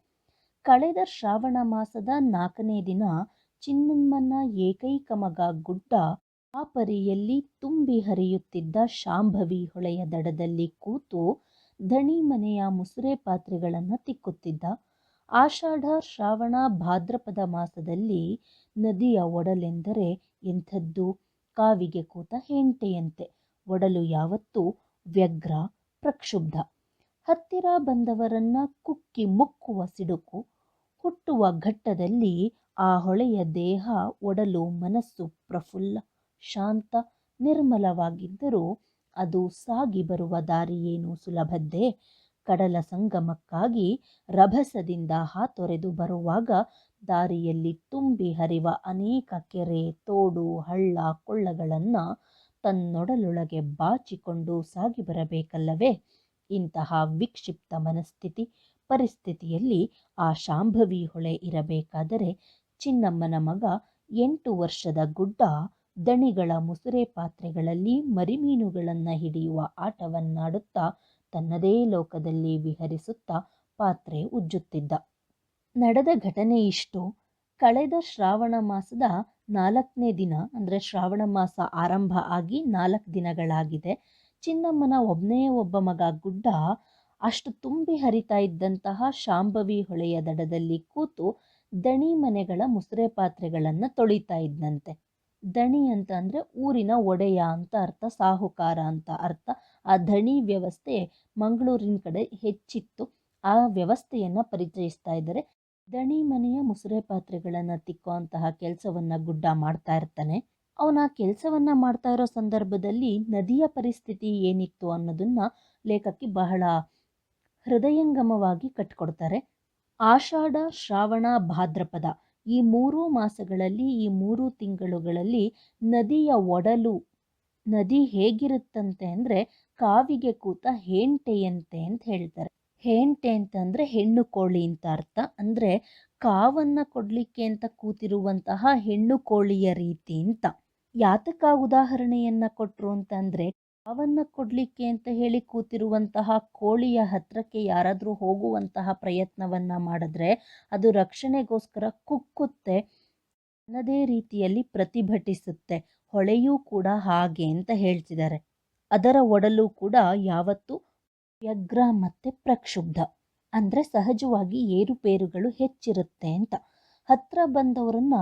ಕಳೆದ ಶ್ರಾವಣ ಮಾಸದ ನಾಲ್ಕನೇ ದಿನ ಚಿನ್ನಮ್ಮನ ಏಕೈಕ ಮಗ ಗುಡ್ಡ ಆ ಪರಿಯಲ್ಲಿ ತುಂಬಿ ಹರಿಯುತ್ತಿದ್ದ ಶಾಂಭವಿ ಹೊಳೆಯ ದಡದಲ್ಲಿ ಕೂತು ದಣಿ ಮನೆಯ ಮುಸುರೆ ಪಾತ್ರೆಗಳನ್ನು ತಿಕ್ಕುತ್ತಿದ್ದ. ಆಷಾಢ, ಶ್ರಾವಣ, ಭಾದ್ರಪದ ಮಾಸದಲ್ಲಿ ನದಿಯ ಒಡಲೆಂದರೆ ಎಂಥದ್ದು? ಕಾವಿಗೆ ಕೂತ ಹೆಂಟೆಯಂತೆ, ಒಡಲು ಯಾವತ್ತೂ ವ್ಯಗ್ರ, ಪ್ರಕ್ಷುಬ್ಧ. ಹತ್ತಿರ ಬಂದವರನ್ನ ಕುಕ್ಕಿ ಮುಕ್ಕುವ ಸಿಡುಕು, ಹುಟ್ಟುವ ಘಟ್ಟದಲ್ಲಿ ಆ ಹೊಳೆಯ ದೇಹ ಒಡಲು ಮನಸ್ಸು ಪ್ರಫುಲ್ಲ, ಶಾಂತ, ನಿರ್ಮಲವಾಗಿದ್ದರೂ ಅದು ಸಾಗಿ ಬರುವ ದಾರಿಯೇನು ಸುಲಭದ್ದೇ? ಕಡಲ ಸಂಗಮಕ್ಕಾಗಿ ರಭಸದಿಂದ ಹಾತೊರೆದು ಬರುವಾಗ ದಾರಿಯಲ್ಲಿ ತುಂಬಿ ಹರಿವ ಅನೇಕ ಕೆರೆ, ತೋಡು, ಹಳ್ಳ, ಕೊಳ್ಳಗಳನ್ನು ತನ್ನೊಡಲೊಳಗೆ ಬಾಚಿಕೊಂಡು ಸಾಗಿ ಬರಬೇಕಲ್ಲವೇ? ಇಂತಹ ವಿಕ್ಷಿಪ್ತ ಮನಸ್ಥಿತಿ ಪರಿಸ್ಥಿತಿಯಲ್ಲಿ ಆ ಶಾಂಭವಿ ಹೊಳೆ ಇರಬೇಕಾದರೆ ಚಿನ್ನಮ್ಮನ ಮಗ ಎಂಟು ವರ್ಷದ ಗುಡ್ಡ ದಣಿಗಳ ಮುಸುರೆ ಪಾತ್ರೆಗಳಲ್ಲಿ ಮರಿಮೀನುಗಳನ್ನು ಹಿಡಿಯುವ ಆಟವನ್ನಾಡುತ್ತಾ ತನ್ನದೇ ಲೋಕದಲ್ಲಿ ವಿಹರಿಸುತ್ತಾ ಪಾತ್ರೆ ಉಜ್ಜುತ್ತಿದ್ದ. ನಡೆದ ಘಟನೆ ಇಷ್ಟು. ಕಳೆದ ಶ್ರಾವಣ ಮಾಸದ ನಾಲ್ಕನೇ ದಿನ, ಅಂದರೆ ಶ್ರಾವಣ ಮಾಸ ಆರಂಭ ಆಗಿ ನಾಲ್ಕು ದಿನಗಳಾಗಿದೆ. ಚಿನ್ನಮ್ಮನ ಒಬ್ಬನೇ ಒಬ್ಬ ಮಗ ಗುಡ್ಡ ಅಷ್ಟು ತುಂಬಿ ಹರಿತಾ ಇದ್ದಂತಹ ಶಾಂಭವಿ ಹೊಳೆಯ ದಡದಲ್ಲಿ ಕೂತು ದಣಿ ಮನೆಗಳ ಮುಸುರೆ ಪಾತ್ರೆಗಳನ್ನು ತೊಳಿತಾ ಇದ್ದಂತೆ ದಣಿ ಅಂತ ಅಂದರೆ ಊರಿನ ಒಡೆಯ ಅಂತ ಅರ್ಥ, ಸಾಹುಕಾರ ಅಂತ ಅರ್ಥ. ಆ ದಣಿ ವ್ಯವಸ್ಥೆ ಮಂಗಳೂರಿನ ಕಡೆ ಹೆಚ್ಚಿತ್ತು. ಆ ವ್ಯವಸ್ಥೆಯನ್ನು ಪರಿಚಯಿಸ್ತಾ ಇದ್ದಾರೆ. ದಣಿ ಮನೆಯ ಮುಸುರೆ ಪಾತ್ರೆಗಳನ್ನು ತಿಕ್ಕುವಂತಹ ಕೆಲಸವನ್ನು ಗುಡ್ಡ ಮಾಡ್ತಾ ಇರ್ತಾನೆ. ಅವನ ಕೆಲಸವನ್ನು ಮಾಡ್ತಾ ಇರೋ ಸಂದರ್ಭದಲ್ಲಿ ನದಿಯ ಪರಿಸ್ಥಿತಿ ಏನಿತ್ತು ಅನ್ನೋದನ್ನ ಲೇಖಕಿ ಬಹಳ ಹೃದಯಂಗಮವಾಗಿ ಕಟ್ಕೊಡ್ತಾರೆ. ಆಷಾಢ ಶ್ರಾವಣ ಭಾದ್ರಪದ. ಈ ಮೂರು ಮಾಸಗಳಲ್ಲಿ, ಈ ಮೂರು ತಿಂಗಳುಗಳಲ್ಲಿ ನದಿಯ ಒಡಲು, ನದಿ ಹೇಗಿರುತ್ತಂತೆ ಅಂದರೆ ಕಾವಿಗೆ ಕೂತ ಹೇಂಟೆಯಂತೆ ಅಂತ ಹೇಳ್ತಾರೆ. ಹೇಂಟೆ ಅಂತಂದರೆ ಹೆಣ್ಣು ಕೋಳಿ ಅಂತ ಅರ್ಥ. ಅಂದರೆ ಕಾವನ್ನು ಕೊಡಲಿಕ್ಕೆ ಅಂತ ಕೂತಿರುವಂತಹ ಹೆಣ್ಣು ಕೋಳಿಯ ರೀತಿ ಅಂತ. ಯಾತಕ ಉದಾಹರಣೆಯನ್ನು ಕೊಟ್ಟರು ಅಂತಂದರೆ ಕಾವನ್ನು ಕೊಡಲಿಕ್ಕೆ ಅಂತ ಹೇಳಿ ಕೂತಿರುವಂತಹ ಕೋಳಿಯ ಹತ್ರಕ್ಕೆ ಯಾರಾದರೂ ಹೋಗುವಂತಹ ಪ್ರಯತ್ನವನ್ನು ಮಾಡಿದ್ರೆ ಅದು ರಕ್ಷಣೆಗೋಸ್ಕರ ಕುಕ್ಕುತ್ತೆ, ಅನ್ನದೇ ರೀತಿಯಲ್ಲಿ ಪ್ರತಿಭಟಿಸುತ್ತೆ. ಹೊಳೆಯೂ ಕೂಡ ಹಾಗೆ ಅಂತ ಹೇಳ್ತಿದ್ದಾರೆ. ಅದರ ಒಡಲು ಕೂಡ ಯಾವತ್ತು ವ್ಯಗ್ರ ಮತ್ತು ಪ್ರಕ್ಷುಬ್ಧ. ಅಂದರೆ ಸಹಜವಾಗಿ ಏರುಪೇರುಗಳು ಹೆಚ್ಚಿರುತ್ತೆ ಅಂತ. ಹತ್ರ ಬಂದವರನ್ನ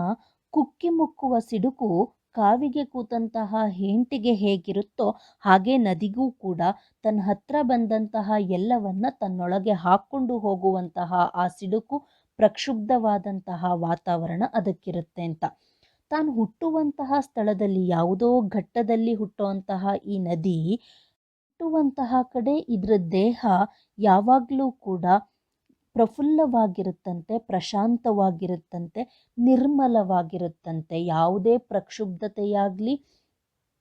ಕುಕ್ಕಿ ಮುಕ್ಕುವ ಸಿಡುಕು ಕಾವಿಗೆ ಕೂತಂತಹ ಹೆಂಟಿಗೆ ಹೇಗಿರುತ್ತೋ ಹಾಗೆ ನದಿಗೂ ಕೂಡ ತನ್ನ ಹತ್ರ ಬಂದಂತಹ ಎಲ್ಲವನ್ನ ತನ್ನೊಳಗೆ ಹಾಕ್ಕೊಂಡು ಹೋಗುವಂತಹ ಆ ಸಿಡುಕು ಪ್ರಕ್ಷುಬ್ಧವಾದಂತಹ ವಾತಾವರಣ ಅದಕ್ಕಿರುತ್ತೆ ಅಂತ. ತಾನು ಹುಟ್ಟುವಂತಹ ಸ್ಥಳದಲ್ಲಿ ಯಾವುದೋ ಘಟ್ಟದಲ್ಲಿ ಹುಟ್ಟುವಂತಹ ಈ ನದಿ ಹುಟ್ಟುವಂತಹ ಕಡೆ ಇದರ ದೇಹ ಯಾವಾಗಲೂ ಕೂಡ ಪ್ರಫುಲ್ಲವಾಗಿರುತ್ತಂತೆ, ಪ್ರಶಾಂತವಾಗಿರುತ್ತಂತೆ, ನಿರ್ಮಲವಾಗಿರುತ್ತಂತೆ, ಯಾವುದೇ ಪ್ರಕ್ಷುಬ್ಧತೆಯಾಗಲಿ,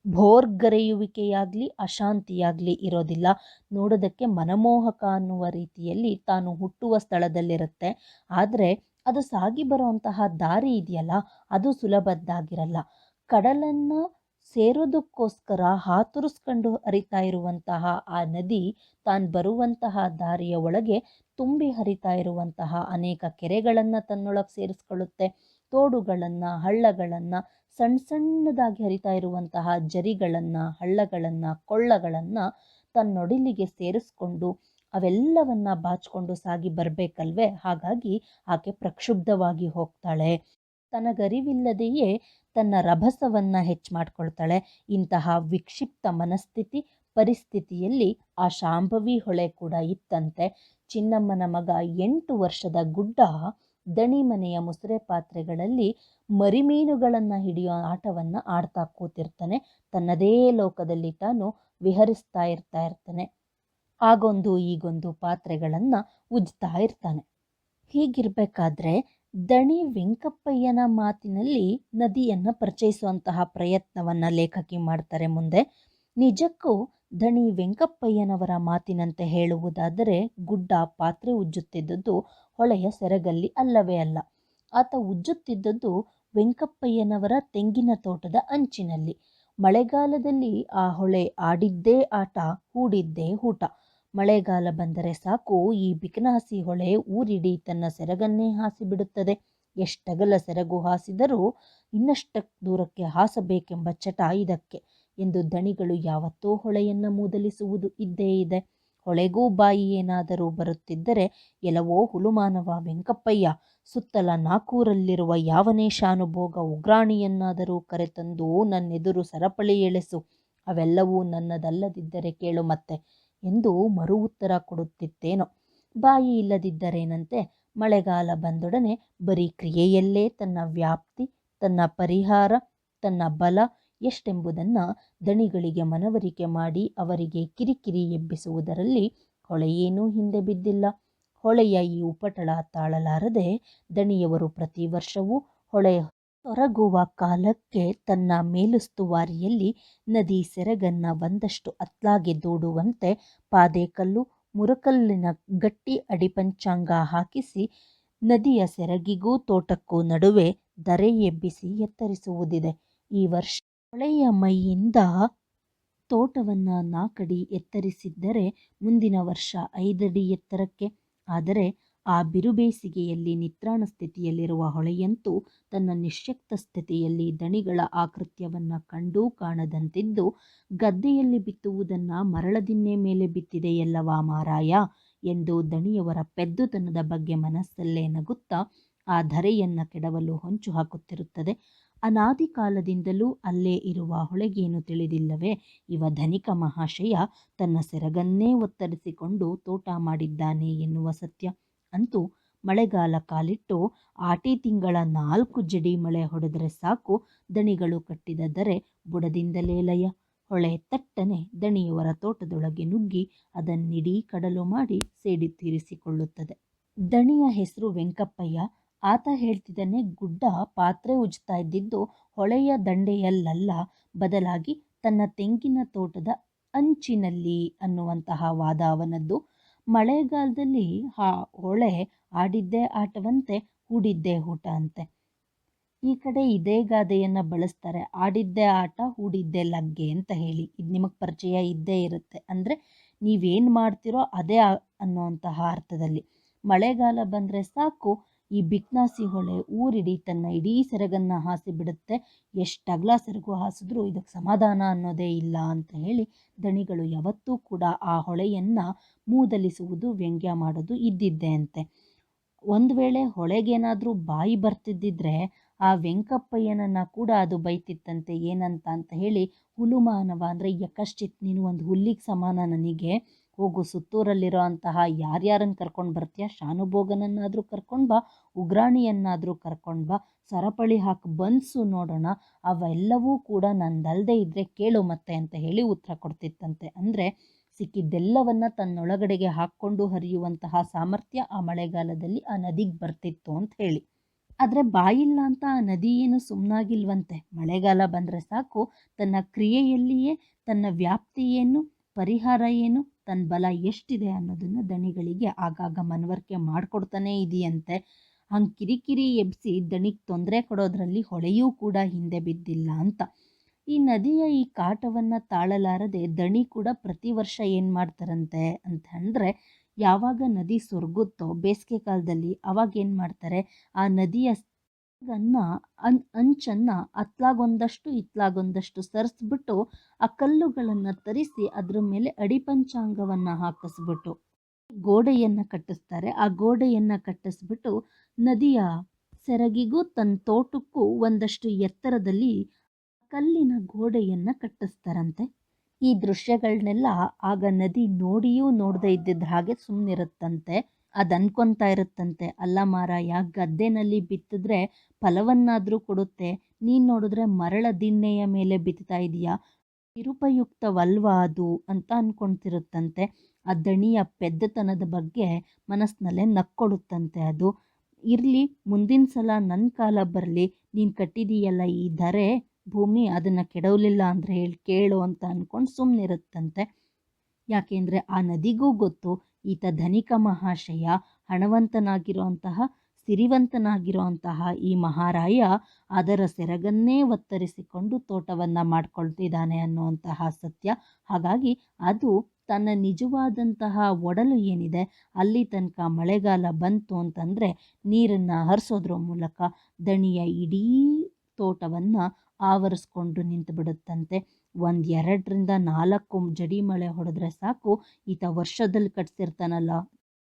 ಭೋರ್ಗರೆಯುವಿಕೆಯಾಗಲಿ, ಅಶಾಂತಿಯಾಗಲಿ ಇರೋದಿಲ್ಲ. ನೋಡೋದಕ್ಕೆ ಮನಮೋಹಕ ಅನ್ನುವ ರೀತಿಯಲ್ಲಿ ತಾನು ಹುಟ್ಟುವ ಸ್ಥಳದಲ್ಲಿರುತ್ತೆ. ಆದರೆ ಅದು ಸಾಗಿ ಬರುವಂತಹ ದಾರಿ ಇದೆಯಲ್ಲ, ಅದು ಸುಲಭದ್ದಾಗಿರಲ್ಲ. ಕಡಲನ್ನು ಸೇರೋದಕ್ಕೋಸ್ಕರ ಹಾತುರಿಸ್ಕೊಂಡು ಹರಿತಾ ಇರುವಂತಹ ಆ ನದಿ ತಾನು ಬರುವಂತಹ ದಾರಿಯ ಒಳಗೆ ತುಂಬಿ ಹರಿತಾ ಇರುವಂತಹ ಅನೇಕ ಕೆರೆಗಳನ್ನು ತನ್ನೊಳಗೆ ಸೇರಿಸ್ಕೊಳ್ಳುತ್ತೆ. ತೋಡುಗಳನ್ನು, ಹಳ್ಳಗಳನ್ನು ಸಣ್ಣ ಸಣ್ಣದಾಗಿ ಹರಿತಾ ಇರುವಂತಹ ಜರಿಗಳನ್ನು, ಹಳ್ಳಗಳನ್ನು, ಕೊಳ್ಳಗಳನ್ನು ತನ್ನೊಡಿಲಿಗೆ ಸೇರಿಸ್ಕೊಂಡು ಅವೆಲ್ಲವನ್ನ ಬಾಚಿಕೊಂಡು ಸಾಗಿ ಬರಬೇಕಲ್ವೇ? ಹಾಗಾಗಿ ಆಕೆ ಪ್ರಕ್ಷುಬ್ಧವಾಗಿ ಹೋಗ್ತಾಳೆ. ತನಗರಿವಿಲ್ಲದೆಯೇ ತನ್ನ ರಭಸವನ್ನು ಹೆಚ್ಚು ಮಾಡ್ಕೊಳ್ತಾಳೆ. ಇಂತಹ ವಿಕ್ಷಿಪ್ತ ಮನಸ್ಥಿತಿ ಪರಿಸ್ಥಿತಿಯಲ್ಲಿ ಆ ಶಾಂಭವಿ ಹೊಳೆ ಕೂಡ ಇತ್ತಂತೆ. ಚಿನ್ನಮ್ಮನ ಮಗ ಎಂಟು ವರ್ಷದ ಗುಡ್ಡ ದಣಿ ಮನೆಯ ಮುಸುರೆ ಪಾತ್ರೆಗಳಲ್ಲಿ ಮರಿಮೀನುಗಳನ್ನು ಹಿಡಿಯೋ ಆಟವನ್ನು ಆಡ್ತಾ ಕೂತಿರ್ತಾನೆ. ತನ್ನದೇ ಲೋಕದಲ್ಲಿ ತಾನು ವಿಹರಿಸ್ತಾ ಇರ್ತಾ ಇರ್ತಾನೆ. ಆಗೊಂದು ಈಗೊಂದು ಪಾತ್ರೆಗಳನ್ನು ಉಜ್ತಾ ಇರ್ತಾನೆ. ಹೀಗಿರಬೇಕಾದ್ರೆ ದಣಿ ವೆಂಕಪ್ಪಯ್ಯನ ಮಾತಿನಲ್ಲಿ ನದಿಯನ್ನು ಪರಿಚಯಿಸುವಂತಹ ಪ್ರಯತ್ನವನ್ನು ಲೇಖಕಿ ಮಾಡ್ತಾರೆ ಮುಂದೆ. ನಿಜಕ್ಕೂ ದಣಿ ವೆಂಕಪ್ಪಯ್ಯನವರ ಮಾತಿನಂತೆ ಹೇಳುವುದಾದರೆ, ಗುಡ್ಡ ಪಾತ್ರೆ ಉಜ್ಜುತ್ತಿದ್ದದ್ದು ಹೊಳೆಯ ಸೆರಗಲ್ಲಿ ಅಲ್ಲವೇ ಅಲ್ಲ. ಆತ ಉಜ್ಜುತ್ತಿದ್ದದ್ದು ವೆಂಕಪ್ಪಯ್ಯನವರ ತೆಂಗಿನ ತೋಟದ ಅಂಚಿನಲ್ಲಿ. ಮಳೆಗಾಲದಲ್ಲಿ ಆ ಹೊಳೆ ಆಡಿದ್ದೇ ಆಟ, ಹೂಡಿದ್ದೇ ಊಟ. ಮಳೆಗಾಲ ಬಂದರೆ ಸಾಕು, ಈ ಬಿಕನಾಸಿ ಹೊಳೆ ಊರಿಡಿ ತನ್ನ ಸೆರಗನ್ನೇ ಹಾಸಿಬಿಡುತ್ತದೆ. ಎಷ್ಟಗಲ ಸೆರಗು ಹಾಸಿದರೂ ಇನ್ನಷ್ಟು ದೂರಕ್ಕೆ ಹಾಸಬೇಕೆಂಬ ಚಟ ಇದಕ್ಕೆ. ಎಂದು ದಣಿಗಳು ಯಾವತ್ತೋ ಹೊಳೆಯನ್ನು ಮೂದಲಿಸುವುದು ಇದ್ದೇ ಇದೆ. ಹೊಳೆಗೂ ಬಾಯಿ ಏನಾದರೂ ಬರುತ್ತಿದ್ದರೆ ಎಲವೋ ಹುಲುಮಾನವ ವೆಂಕಪ್ಪಯ್ಯ, ಸುತ್ತಲ ನಾಕೂರಲ್ಲಿರುವ ಯಾವನೇ ಶಾನುಭೋಗ ಉಗ್ರಾಣಿಯನ್ನಾದರೂ ಕರೆತಂದು ನನ್ನೆದುರು ಸರಪಳಿ ಎಳೆಸು, ಅವೆಲ್ಲವೂ ನನ್ನದಲ್ಲದಿದ್ದರೆ ಕೇಳು ಮತ್ತೆ ಎಂದು ಮರು ಉತ್ತರ ಕೊಡುತ್ತಿತ್ತೇನೋ. ಬಾಯಿ ಇಲ್ಲದಿದ್ದರೇನಂತೆ ಮಳೆಗಾಲ ಬಂದೊಡನೆ ಬರೀ ಕ್ರಿಯೆಯಲ್ಲೇ ತನ್ನ ವ್ಯಾಪ್ತಿ, ತನ್ನ ಪರಿಹಾರ, ತನ್ನ ಬಲ ಎಷ್ಟೆಂಬುದನ್ನು ದಣಿಗಳಿಗೆ ಮನವರಿಕೆ ಮಾಡಿ ಅವರಿಗೆ ಕಿರಿಕಿರಿ ಎಬ್ಬಿಸುವುದರಲ್ಲಿ ಹೊಳೆಯೇನೂ ಹಿಂದೆ ಬಿದ್ದಿಲ್ಲ. ಹೊಳೆಯ ಈ ಉಪಟಳ ತಾಳಲಾರದೆ ದಣಿಯವರು ಪ್ರತಿ ವರ್ಷವೂ ಹೊಳೆ ತೊರಗುವ ಕಾಲಕ್ಕೆ ತನ್ನ ಮೇಲುಸ್ತುವಾರಿಯಲ್ಲಿ ನದಿ ಸೆರಗನ್ನ ಒಂದಷ್ಟು ಅತ್ಲಾಗಿ ದೂಡುವಂತೆ ಪಾದೇಕಲ್ಲು, ಮುರಕಲ್ಲಿನ ಗಟ್ಟಿ ಅಡಿಪಂಚಾಂಗ ಹಾಕಿಸಿ ನದಿಯ ಸೆರಗಿಗೂ ತೋಟಕ್ಕೂ ನಡುವೆ ದರೆ ಎಬ್ಬಿಸಿ ಎತ್ತರಿಸುವುದಿದೆ. ಈ ವರ್ಷ ಹೊಳೆಯ ಮೈಯಿಂದ ತೋಟವನ್ನು ನಾಕಡಿ ಎತ್ತರಿಸಿದ್ದರೆ ಮುಂದಿನ ವರ್ಷ ಐದಡಿ ಎತ್ತರಕ್ಕೆ. ಆದರೆ ಆ ಬಿರುಬೇಸಿಗೆಯಲ್ಲಿ ನಿತ್ರಾಣ ಸ್ಥಿತಿಯಲ್ಲಿರುವ ಹೊಳೆಯಂತೂ ತನ್ನ ನಿಶ್ಯಕ್ತ ಸ್ಥಿತಿಯಲ್ಲಿ ದಣಿಗಳ ಆಕೃತ್ಯವನ್ನು ಕಂಡೂ ಕಾಣದಂತಿದ್ದು, ಗದ್ದೆಯಲ್ಲಿ ಬಿತ್ತುವುದನ್ನು ಮರಳದಿನ್ನೆ ಮೇಲೆ ಬಿತ್ತಿದೆಯಲ್ಲವಾ ಮಾರಾಯ ಎಂದು ದಣಿಯವರ ಪೆದ್ದುತನದ ಬಗ್ಗೆ ಮನಸ್ಸಲ್ಲೇ ನಗುತ್ತಾ ಆ ಧರೆಯನ್ನು ಕೆಡವಲು ಹೊಂಚು ಹಾಕುತ್ತಿರುತ್ತದೆ. ಅನಾದಿ ಕಾಲದಿಂದಲೂ ಅಲ್ಲೇ ಇರುವ ಹೊಳೆಗೇನು ತಿಳಿದಿಲ್ಲವೇ? ಇವ ಧನಿಕ ಮಹಾಶಯ ತನ್ನ ಸೆರಗನ್ನೇ ಒತ್ತರಿಸಿಕೊಂಡು ತೋಟ ಮಾಡಿದ್ದಾನೆ ಎನ್ನುವ ಸತ್ಯ. ಅಂತೂ ಮಳೆಗಾಲ ಕಾಲಿಟ್ಟು ಆಟಿ ತಿಂಗಳ ನಾಲ್ಕು ಜಡಿ ಮಳೆ ಹೊಡೆದರೆ ಸಾಕು ದಣಿಗಳು ಕಟ್ಟಿದ ದರೆ ಬುಡದಿಂದಲೇ ಲಯ. ಹೊಳೆ ತಟ್ಟನೆ ದಣಿಯವರ ತೋಟದೊಳಗೆ ನುಗ್ಗಿ ಅದನ್ನಿಡೀ ಕಡಲು ಮಾಡಿ ಸೇಡಿ ತೀರಿಸಿಕೊಳ್ಳುತ್ತದೆ. ದಣಿಯ ಹೆಸರು ವೆಂಕಪ್ಪಯ್ಯ. ಆತ ಹೇಳ್ತಿದ್ದಾನೆ ಗುಡ್ಡ ಪಾತ್ರೆ ಉಜ್ತಾ ಇದ್ದಿದ್ದು ಹೊಳೆಯ ದಂಡೆಯಲ್ಲಲ್ಲ, ಬದಲಾಗಿ ತನ್ನ ತೆಂಗಿನ ತೋಟದ ಅಂಚಿನಲ್ಲಿ ಅನ್ನುವಂತಹ ವಾದ ಅವನದ್ದು ಮಳೆಗಾಲದಲ್ಲಿ ಆ ಹೊಳೆ ಆಡಿದ್ದೇ ಆಟವಂತೆ ಹೂಡಿದ್ದೇ ಊಟ ಅಂತೆ. ಈ ಕಡೆ ಇದೇ ಗಾದೆಯನ್ನು ಬಳಸ್ತಾರೆ, ಆಡಿದ್ದೇ ಆಟ, ಹೂಡಿದ್ದೇ ಲಗ್ಗೆ ಅಂತ ಹೇಳಿ. ಇದು ನಿಮಗೆ ಪರಿಚಯ ಇದ್ದೇ ಇರುತ್ತೆ. ಅಂದರೆ ನೀವೇನು ಮಾಡ್ತಿರೋ ಅದೇ ಅನ್ನುವಂತಹ ಅರ್ಥದಲ್ಲಿ. ಮಳೆಗಾಲ ಬಂದರೆ ಸಾಕು ಈ ಬಿಕ್ನಾಸಿ ಹೊಳೆ ಊರಿಡೀ ತನ್ನ ಇಡೀ ಸೆರಗನ್ನ ಹಾಸಿ ಬಿಡುತ್ತೆ. ಎಷ್ಟು ಅಗಲ ಸೆರಗು ಹಾಸಿದ್ರು ಇದಕ್ಕೆ ಸಮಾಧಾನ ಅನ್ನೋದೇ ಇಲ್ಲ ಅಂತ ಹೇಳಿ ದಣಿಗಳು ಯಾವತ್ತೂ ಕೂಡ ಆ ಹೊಳೆಯನ್ನು ಮೂದಲಿಸುವುದು ವ್ಯಂಗ್ಯ ಮಾಡೋದು ಇದ್ದಿದ್ದೆ ಅಂತೆ. ಒಂದು ವೇಳೆ ಹೊಳೆಗೇನಾದರೂ ಬಾಯಿ ಬರ್ತಿದ್ದಿದ್ರೆ ಆ ವೆಂಕಪ್ಪಯ್ಯನನ್ನು ಕೂಡ ಅದು ಬೈತಿತ್ತಂತೆ ಏನಂತ ಅಂತ ಹೇಳಿ ಹುಲುಮಾನವ ಅಂದರೆ ಯಕಶ್ಚಿತ್ ನೀನು ಒಂದು ಹುಲ್ಲಿಗೆ ಸಮಾನ ನನಗೆ. ಹೋಗು ಸುತ್ತೂರಲ್ಲಿರೋ ಅಂತಹ ಯಾರ್ಯಾರನ್ನು ಕರ್ಕೊಂಡು ಬರ್ತೀಯ? ಶಾನುಭೋಗನನ್ನಾದರೂ ಕರ್ಕೊಂಡು ಬಾ, ಉಗ್ರಾಣಿಯನ್ನಾದರೂ ಕರ್ಕೊಂಡು ಬಾ, ಸರಪಳಿ ಹಾಕಿ ಬನ್ಸು ನೋಡೋಣ. ಅವೆಲ್ಲವೂ ಕೂಡ ನಂದಲ್ದೆ ಇದ್ದರೆ ಕೇಳು ಮತ್ತೆ ಅಂತ ಹೇಳಿ ಉತ್ತರ ಕೊಡ್ತಿತ್ತಂತೆ. ಅಂದರೆ ಸಿಕ್ಕಿದ್ದೆಲ್ಲವನ್ನ ತನ್ನೊಳಗಡೆಗೆ ಹಾಕ್ಕೊಂಡು ಹರಿಯುವಂತಹ ಸಾಮರ್ಥ್ಯ ಆ ಮಳೆಗಾಲದಲ್ಲಿ ಆ ನದಿಗೆ ಬರ್ತಿತ್ತು ಅಂತ ಹೇಳಿ. ಆದರೆ ಬಾಯಿಲ್ಲ ಅಂತ ಆ ನದಿ ಏನು ಸುಮ್ಮನಾಗಿಲ್ವಂತೆ ಮಳೆಗಾಲ ಬಂದರೆ ಸಾಕು. ತನ್ನ ಕ್ರಿಯೆಯಲ್ಲಿಯೇ, ತನ್ನ ವ್ಯಾಪ್ತಿ ಏನು, ಪರಿಹಾರ ಏನು ತನ್ನ ಬಲ ಎಷ್ಟಿದೆ ಅನ್ನೋದನ್ನು ದಣಿಗಳಿಗೆ ಆಗಾಗ ಮನವರಿಕೆ ಮಾಡಿಕೊಡ್ತಾನೇ ಇದೆಯಂತೆ. ಹಂಗೆ ಕಿರಿಕಿರಿ ಎಬ್ಬಿಸಿ ದಣಿಗೆ ತೊಂದರೆ ಕೊಡೋದ್ರಲ್ಲಿ ಹೊಳೆಯೂ ಕೂಡ ಹಿಂದೆ ಬಿದ್ದಿಲ್ಲ ಅಂತ. ಈ ನದಿಯ ಈ ಕಾಟವನ್ನು ತಾಳಲಾರದೆ ದಣಿ ಕೂಡ ಪ್ರತಿ ವರ್ಷ ಏನು ಮಾಡ್ತಾರಂತೆ ಅಂತ ಅಂದರೆ ಯಾವಾಗ ನದಿ ಸೊರಗುತ್ತೋ ಬೇಸಿಗೆ ಕಾಲದಲ್ಲಿ ಅವಾಗ ಏನು ಮಾಡ್ತಾರೆ? ಆ ನದಿಯ ಅನ್ನ ಅನ್, ಅಂಚನ್ನು ಅತ್ಲಾಗೊಂದಷ್ಟು ಇತ್ಲಾಗೊಂದಷ್ಟು ಸರಿಸ್ಬಿಟ್ಟು ಆ ಕಲ್ಲುಗಳನ್ನು ತರಿಸಿ ಅದ್ರ ಮೇಲೆ ಅಡಿಪಂಚಾಂಗವನ್ನು ಹಾಕಿಸ್ಬಿಟ್ಟು ಗೋಡೆಯನ್ನು ಕಟ್ಟಿಸ್ತಾರೆ. ಆ ಗೋಡೆಯನ್ನು ಕಟ್ಟಿಸ್ಬಿಟ್ಟು ನದಿಯ ಸೆರಗಿಗೂ ತನ್ನ ತೋಟಕ್ಕೂ ಒಂದಷ್ಟು ಎತ್ತರದಲ್ಲಿ ಕಲ್ಲಿನ ಗೋಡೆಯನ್ನು ಕಟ್ಟಿಸ್ತಾರಂತೆ. ಈ ದೃಶ್ಯಗಳನ್ನೆಲ್ಲ ಆಗ ನದಿ ನೋಡಿಯೂ ನೋಡದೇ ಇದ್ದಿದ್ದ ಹಾಗೆ ಸುಮ್ಮನಿರುತ್ತಂತೆ ಅದು ಇರುತ್ತಂತೆ. ಅಲ್ಲ ಮಾರಾಯ, ಗದ್ದೆನಲ್ಲಿ ಬಿತ್ತಿದ್ರೆ ಫಲವನ್ನಾದರೂ ಕೊಡುತ್ತೆ. ನೀನು ನೋಡಿದ್ರೆ ಮರಳ ದಿಣ್ಣೆಯ ಮೇಲೆ ಬಿತ್ತುತ್ತಾ ಇದೆಯಾ? ನಿರುಪಯುಕ್ತವಲ್ವಾ ಅದು ಅಂತ ಅಂದ್ಕೊಳ್ತಿರುತ್ತಂತೆ ಆ ದಣಿಯ ಪೆದ್ದತನದ ಬಗ್ಗೆ ಮನಸ್ಸಿನಲ್ಲೇ ನಕ್ಕೊಡುತ್ತಂತೆ ಅದು. ಇರಲಿ, ಮುಂದಿನ ಸಲ ನನ್ನ ಕಾಲ ಬರಲಿ, ನೀನು ಕಟ್ಟಿದೀಯಲ್ಲ ಈ ಧರೆ ಭೂಮಿ, ಅದನ್ನು ಕೆಡವಲಿಲ್ಲ ಅಂದರೆ ಹೇಳಿ ಕೇಳು ಅಂತ ಅಂದ್ಕೊಂಡು ಸುಮ್ಮನಿರುತ್ತಂತೆ ಯಾಕೆಂದರೆ ಆ ನದಿಗೂ ಗೊತ್ತು. ಈತ ಧನಿಕ ಮಹಾಶಯ, ಹಣವಂತನಾಗಿರುವಂತಹ, ಸಿರಿವಂತನಾಗಿರುವಂತಹ ಈ ಮಹಾರಾಯ ಅದರ ಸೆರಗನ್ನೇ ಒತ್ತರಿಸಿಕೊಂಡು ತೋಟವನ್ನು ಮಾಡಿಕೊಳ್ತಿದ್ದಾನೆ ಅನ್ನುವಂತಹ ಸತ್ಯ. ಹಾಗಾಗಿ ಅದು ತನ್ನ ನಿಜವಾದಂತಹ ಒಡಲು ಏನಿದೆ, ಅಲ್ಲಿ ತನಕ ಮಳೆಗಾಲ ಬಂತು ಅಂತಂದರೆ ನೀರನ್ನು ಹರಿಸೋದ್ರ ಮೂಲಕ ದಣಿಯ ಇಡೀ ತೋಟವನ್ನು ಆವರಿಸ್ಕೊಂಡು ನಿಂತು ಬಿಡುತ್ತಂತೆ ಒಂದು ಎರಡರಿಂದ ನಾಲ್ಕು ಜಡಿ ಮಳೆ ಹೊಡೆದ್ರೆ ಸಾಕು. ಈತ ವರ್ಷದಲ್ಲಿ ಕಟ್ಸಿರ್ತಾನಲ್ಲ.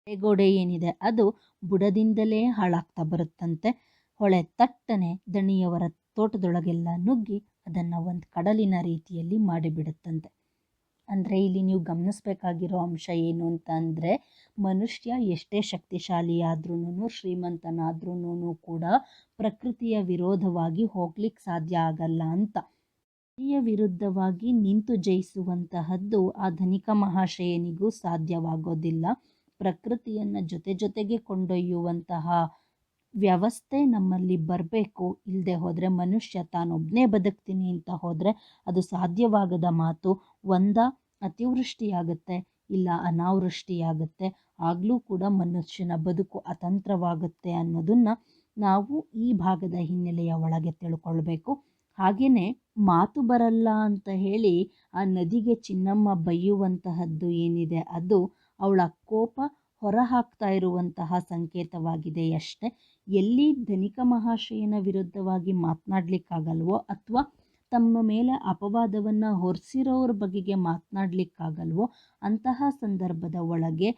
ಹೊಳೆಗೋಡೆ ಏನಿದೆ ಅದು ಬುಡದಿಂದಲೇ ಹಾಳಾಗ್ತಾ ಬರುತ್ತಂತೆ. ಹೊಳೆ ತಟ್ಟನೆ ದಣಿಯವರ ತೋಟದೊಳಗೆಲ್ಲ ನುಗ್ಗಿ ಅದನ್ನು ಒಂದು ಕಡಲಿನ ರೀತಿಯಲ್ಲಿ ಮಾಡಿಬಿಡುತ್ತಂತೆ. ಅಂದರೆ ಇಲ್ಲಿ ನೀವು ಗಮನಿಸಬೇಕಾಗಿರೋ ಅಂಶ ಏನು ಅಂತ ಅಂದರೆ, ಮನುಷ್ಯ ಎಷ್ಟೇ ಶಕ್ತಿಶಾಲಿಯಾದ್ರೂ ಶ್ರೀಮಂತನಾದ್ರೂ ಕೂಡ ಪ್ರಕೃತಿಯ ವಿರೋಧವಾಗಿ ಹೋಗ್ಲಿಕ್ಕೆ ಸಾಧ್ಯ ಆಗಲ್ಲ ಅಂತ. ಪ್ರಕೃತಿಯ ವಿರುದ್ಧವಾಗಿ ನಿಂತು ಜಯಿಸುವಂತಹದ್ದು ಆ ಧನಿಕ ಮಹಾಶಯನಿಗೂ ಸಾಧ್ಯವಾಗೋದಿಲ್ಲ. ಪ್ರಕೃತಿಯನ್ನು ಜೊತೆ ಜೊತೆಗೆ ಕೊಂಡೊಯ್ಯುವಂತಹ ವ್ಯವಸ್ಥೆ ನಮ್ಮಲ್ಲಿ ಬರಬೇಕು. ಇಲ್ಲದೆ ಹೋದರೆ ಮನುಷ್ಯ ತಾನೊಬ್ಬನೇ ಬದುಕ್ತೀನಿ ಅಂತ ಹೋದರೆ ಅದು ಸಾಧ್ಯವಾಗದ ಮಾತು. ಒಂದ, ಅತಿವೃಷ್ಟಿಯಾಗುತ್ತೆ, ಇಲ್ಲ ಅನಾವೃಷ್ಟಿಯಾಗುತ್ತೆ, ಆಗಲೂ ಕೂಡ ಮನುಷ್ಯನ ಬದುಕು ಅತಂತ್ರವಾಗುತ್ತೆ ಅನ್ನೋದನ್ನು ನಾವು ಈ ಭಾಗದ ಹಿನ್ನೆಲೆಯ ಒಳಗೆ ತಿಳ್ಕೊಳ್ಬೇಕು. ಹಾಗೆಯೇ ಮಾತು ಬರಲ್ಲ ಅಂತ ಹೇಳಿ ಆ ನದಿಗೆ ಚಿನ್ನಮ್ಮ ಬೈಯುವಂತಹದ್ದು ಏನಿದೆ ಅದು ಅವಳ ಕೋಪ ಹೊರಹಾಕ್ತಾ ಇರುವಂತಹ ಸಂಕೇತವಾಗಿದೆಯಷ್ಟೇ ಎಲ್ಲಿ ಧನಿಕ ಮಹಾಶಯನ ವಿರುದ್ಧವಾಗಿ ಮಾತನಾಡ್ಲಿಕ್ಕಾಗಲ್ವೋ ಅಥವಾ ತಮ್ಮ ಮೇಲೆ ಅಪವಾದವನ್ನು ಹೊರಿಸಿರೋರ ಬಗೆಗೆ ಮಾತನಾಡ್ಲಿಕ್ಕಾಗಲ್ವೋ ಅಂತಹ ಸಂದರ್ಭದ ಒಳಗೆ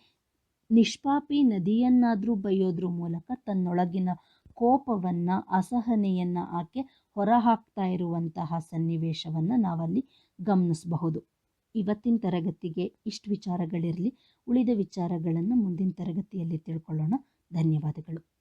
ನಿಷ್ಪಾಪಿ ನದಿಯನ್ನಾದರೂ ಬೈಯೋದ್ರ ಮೂಲಕ ತನ್ನೊಳಗಿನ ಕೋಪವನ್ನು, ಅಸಹನೆಯನ್ನು ಆಕೆ ಹೊರಹಾಕ್ತಾ ಇರುವಂತಹ ಸನ್ನಿವೇಶವನ್ನು ನಾವಲ್ಲಿ ಗಮನಿಸಬಹುದು. ಇವತ್ತಿನ ತರಗತಿಗೆ ಇಷ್ಟು ವಿಚಾರಗಳಿರಲಿ, ಉಳಿದ ವಿಚಾರಗಳನ್ನು ಮುಂದಿನ ತರಗತಿಯಲ್ಲಿ ತಿಳ್ಕೊಳ್ಳೋಣ. ಧನ್ಯವಾದಗಳು.